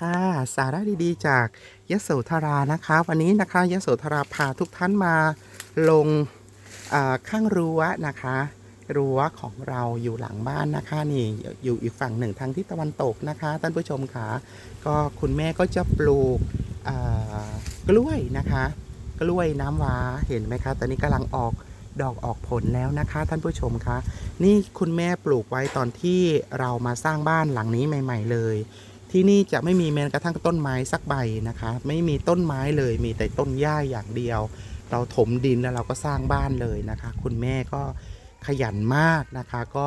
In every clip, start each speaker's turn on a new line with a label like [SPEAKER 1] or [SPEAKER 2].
[SPEAKER 1] ค่ะสาระดีๆ จากยโสธรานะคะ วันนี้นะคะยโสธราพาทุกท่านมาลงข้างรั้วนะคะ รั้วของเราอยู่หลังบ้านนะคะนี่อยู่อีกฝั่งหนึ่งทางทิศตะวันตกนะคะท่านผู้ชมค่ะก็คุณแม่ก็จะปลูกกล้วยนะคะ กล้วยน้ำว้าเห็นไหมคะ ตอนนี้กำลังออกดอกออกผลแล้วนะคะท่านผู้ชมคะนี่คุณแม่ปลูกไว้ตอนที่เรามาสร้างบ้านหลังนี้ใหม่ ๆ เลย ที่นี่จะไม่มีแม้กระทั่งต้นไม้สักใบนะคะ ไม่มีต้นไม้เลยมีแต่ต้นหญ้าอย่างเดียว เราถมดินแล้วเราก็สร้างบ้านเลยนะคะ คุณแม่ก็ขยันมากนะคะ ก็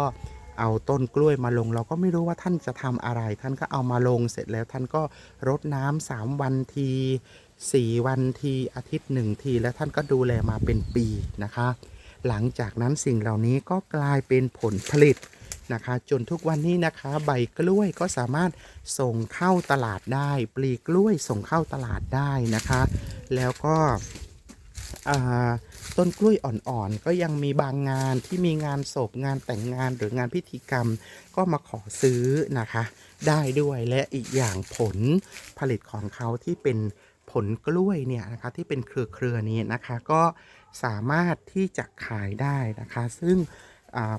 [SPEAKER 1] เอาต้นกล้วยมาลง เราก็ไม่รู้ว่าท่านจะทำอะไร ท่านก็เอามาลงเสร็จแล้วท่านก็รดน้ำสามวันทีสี่วันทีอาทิตย์หนึ่งที แล้วท่านก็ดูแลมาเป็นปีนะคะ หลังจากนั้นสิ่งเหล่านี้ก็กลายเป็นผลผลิต นะคะ จนทุกวันนี้นะคะ ใบกล้วยก็สามารถส่งเข้าตลาดได้ ปลีกล้วยส่งเข้าตลาดได้นะคะ แล้วก็ต้นกล้วยอ่อนๆ ก็ยังมีบางงานที่มีงานศพงานแต่งงานหรืองานพิธีกรรม ก็มาขอซื้อนะคะ ได้ด้วยและอีกอย่างผลผลิตของเขาที่เป็นผลกล้วยเนี่ยนะคะที่เป็นเครือเครือนี้นะคะ ก็สามารถที่จะขายได้นะคะ ซึ่ง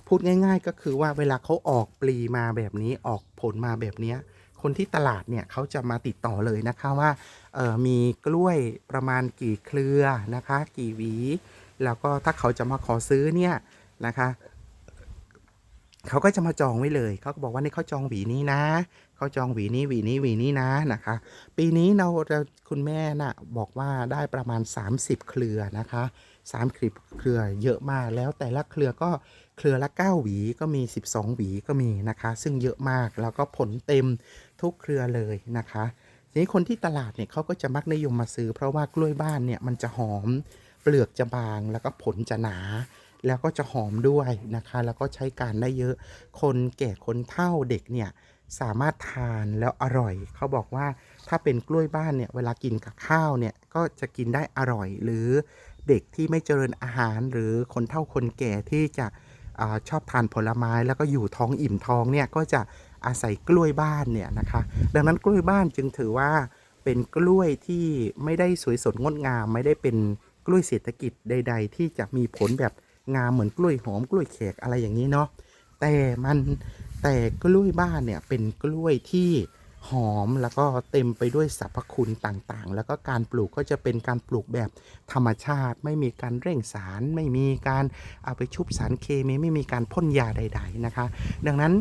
[SPEAKER 1] พูดง่าย ๆ ก็คือว่าเวลาเขาออกปลีมาแบบนี้ออกผลมาแบบนี้คนที่ตลาดเนี่ยเขาจะมาติดต่อเลยนะคะว่ามีกล้วยประมาณกี่เครือนะคะ กี่หวี แล้วก็ถ้าเขาจะมาขอซื้อเนี่ยนะคะเขาก็จะมาจองไว้เลย เขาก็บอกว่านี่เขาจองหวีนี้นะ เขาจองหวีนี้หวีนี้หวีนี้นะนะคะ ปีนี้เราคุณแม่น่ะบอกว่าได้ประมาณ 30 เครือนะคะ3คลิปเครือเยอะมากแล้วแต่ละเครือก็เครือละ 9 หวีก็มี 12 หวีก็มีนะคะ ซึ่งเยอะมากแล้วก็ผลเต็มทุกเครือเลยนะคะทีนี้คนที่ตลาดเนี่ยเขาก็จะมักนิยมมาซื้อ เพราะว่ากล้วยบ้านเนี่ยมันจะหอมเปลือกจะบางแล้วก็ผลจะหนาแล้วก็จะหอมด้วยนะคะ แล้วก็ใช้การได้เยอะ คนแก่คนเฒ่าเด็กเนี่ย สามารถทานแล้วอร่อย เขาบอกว่าถ้าเป็นกล้วยบ้านเนี่ยเวลากินกับข้าวเนี่ยก็จะกินได้อร่อย หรือเด็กที่ไม่เจริญอาหารหรือคนเฒ่าคนแก่ที่จะอชอบทานผลไม้แล้วก็อยู่ท้องอิ่มท้องเนี่ยก็จะอาศัยกล้วยบ้านเนี่ยนะคะ ดังนั้นกล้วยบ้านจึงถือว่าเป็นกล้วยที่ไม่ได้สวยสดงดงาม ไม่ได้เป็นกล้วยเศรษฐกิจใด ๆ ที่จะมีผลแบบงามเหมือนกล้วยหอมกล้วยแขกอะไรอย่างนี้เนาะแต่มัน แต่กล้วยบ้านเนี่ยเป็นกล้วยที่หอมแล้วก็เต็มไปด้วยสรรพคุณต่างๆ แล้วก็การปลูกก็จะเป็นการปลูกแบบธรรมชาติ ไม่มีการเร่งสาร ไม่มีการเอาไปชุบสารเคมี ไม่มีการพ่นยาใด ๆนะคะ ดังนั้น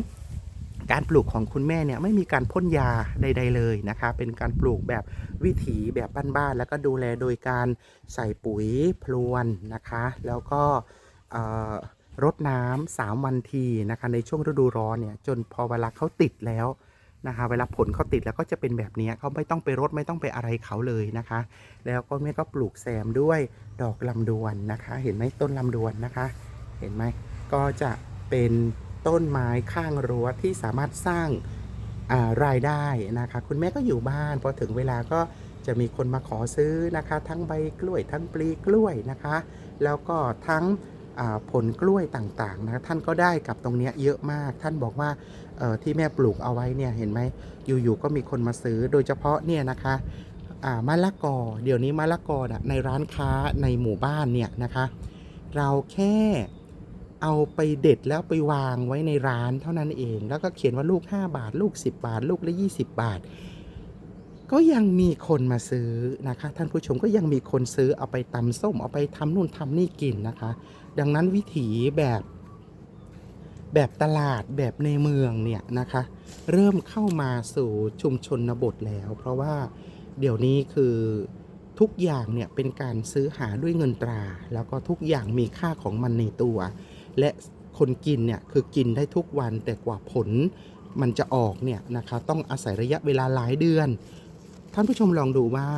[SPEAKER 1] การปลูกของคุณแม่เนี่ยไม่มีการพ่นยาใด ๆ เลยนะคะ เป็นการปลูกแบบวิถีแบบบ้านๆแล้วก็ดูแลโดยการใส่ปุ๋ยพรวนนะคะ แล้วก็ รดน้ำสามวันทีนะคะในช่วงฤดูร้อนเนี่ยจนพอเวลาเขาติดแล้วนะคะเวลาผลเขาติดแล้วก็จะเป็นแบบนี้เขาไม่ต้องไปรดไม่ต้องไปอะไรเขาเลยนะคะ แล้วก็แม่ก็ปลูกแซมด้วยดอกลำดวนนะคะ เห็นไหมต้นลำดวนนะคะ เห็นไหมก็จะเป็นต้นไม้ข้างรั้วที่สามารถสร้างารายได้นะคะ คุณแม่ก็อยู่บ้านพอถึงเวลาก็จะมีคนมาขอซื้อนะคะ ทั้งใบกล้วยทั้งปลีกล้วยนะคะ แล้วก็ทั้ง ผลกล้วยต่างๆนะท่านก็ได้กับตรงนี้เยอะมาก ท่านบอกว่าที่แม่ปลูกเอาไว้เนี่ยเห็นไหมอยู่ๆก็มีคนมาซื้อโดยเฉพาะเนี่ยนะคะามะละกอ เดี๋ยวนี้มะละกอะในร้านค้าในหมู่บ้านเนี่ยนะคะ เราแค่เอาไปเด็ดแล้วไปวางไว้ในร้านเท่านั้นเอง แล้วก็เขียนว่าลูก 5 บาท ลูก 10 บาท ลูกละ 20 บาท ก็ยังมีคนมาซื้อนะคะ ท่านผู้ชมก็ยังมีคนซื้อเอาไปตำส้มเอาไปทำนู่นทำนี่กินนะคะ ดังนั้นวิถีแบบแบบตลาดแบบในเมืองเนี่ยนะคะ เริ่มเข้ามาสู่ชุมชนบทแล้ว เพราะว่าเดี๋ยวนี้คือทุกอย่างเนี่ยเป็นการซื้อหาด้วยเงินตรา แล้วก็ทุกอย่างมีค่าของมันในตัว และคนกินเนี่ยคือกินได้ทุกวันแต่กว่าผลมันจะออกเนี่ยนะคะต้องอาศัยระยะเวลาหลายเดือน ท่านผู้ชมลองดูว่า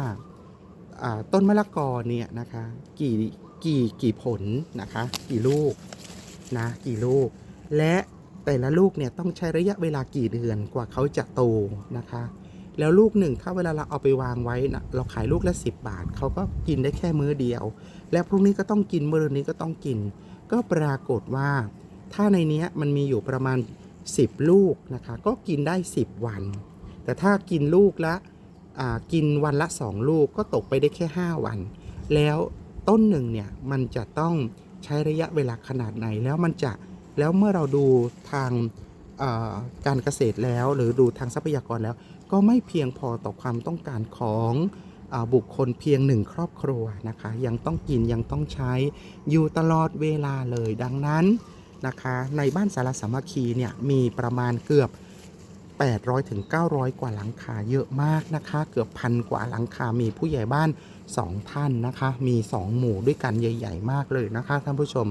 [SPEAKER 1] อ่าต้นมะละกอเนี่ยนะคะกี่ กี่กี่ผลนะคะ กี่ลูกนะกี่ลูก และแต่ละลูกเนี่ยต้องใช้ระยะเวลากี่เดือนกว่าเขาจะโตนะคะ แล้วลูกหนึ่งถ้าเวลาเราเอาไปวางไว้นะเราขายลูกละ10 บาทเขาก็กินได้แค่มื้อเดียว และพรุ่งนี้ก็ต้องกินมื้อนี้ก็ต้องกิน ก็ปรากฏว่า ถ้าในนี้มันมีอยู่ประมาณ 10 ลูกนะคะ ก็กินได้ 10 วัน แต่ถ้ากินลูกละกินวันละ 2 ลูกก็ตกไปได้แค่ 5 วัน แล้ว ต้นหนึ่งเนี่ยมันจะต้องใช้ระยะเวลาขนาดไหนแล้วมันจะแล้วเมื่อเราดูทางการเกษตรแล้วหรือดูทางทรัพยากรแล้ว ก็ไม่เพียงพอต่อความต้องการของอบุคคลเพียงหนึ่งครอบครัวนะคะ ยังต้องกินยังต้องใช้อยู่ตลอดเวลาเลยดังนั้นนะคะ ในบ้านสารสามัคคีเนี่ยมีประมาณเกือบ 800ถึง900 กว่าหลังคาเยอะมากนะคะ เกือบพันกว่าหลังคา มีผู้ใหญ่บ้าน 2 ท่านนะคะ มี 2 หมู่ด้วยกันใหญ่ ๆ มากเลยนะคะท่านผู้ชม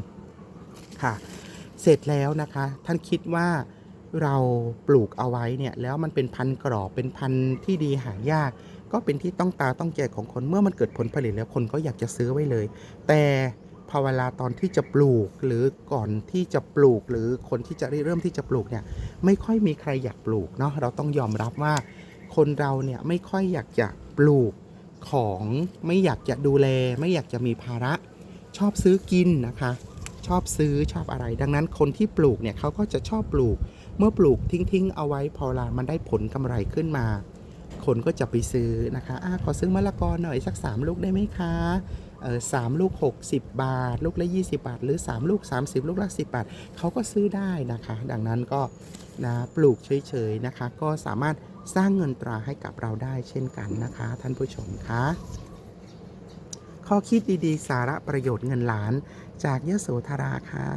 [SPEAKER 1] ค่ะ เสร็จแล้วนะคะ ท่านคิดว่าเราปลูกเอาไว้เนี่ยแล้วมันเป็นพันธุ์กรอบเป็นพันธุ์ที่ดีหายาก ก็เป็นที่ต้องตาต้องใจของคนเมื่อมันเกิดผลผลิตแล้วคนก็อยากจะซื้อไว้เลย แต่ พอเวลาตอนที่จะปลูกหรือก่อนที่จะปลูก หรือคนที่จะเริ่มที่จะปลูกเนี่ยไม่ค่อยมีใครอยากปลูกเนาะเราต้องยอมรับว่า คนเราเนี่ยไม่ค่อยอยากจะปลูกของไม่อยากจะดูแล ไม่อยากจะมีภาระชอบซื้อกินนะคะ ชอบซื้อชอบอะไร ดังนั้นคนที่ปลูกเนี่ยเขาก็จะชอบปลูก เมื่อปลูกทิ้งๆ เอาไว้พอลามันได้ผลกำไรขึ้นมา คนก็จะไปซื้อนะคะอะขอซื้อมะละกอหน่อยสัก 3 ลูกได้ไหมคะสามลูก 60 บาท ลูกละ 20 บาท หรือ 3 ลูก 30 ลูกละ 10 บาทเขาก็ซื้อได้นะคะ ดังนั้นก็นะปลูกเฉยๆนะคะ ก็สามารถสร้างเงินตราให้กับเราได้เช่นกันนะคะ ท่านผู้ชมคะข้อคิดดีๆ สาระประโยชน์เงินล้านจากยโสธราค่ะ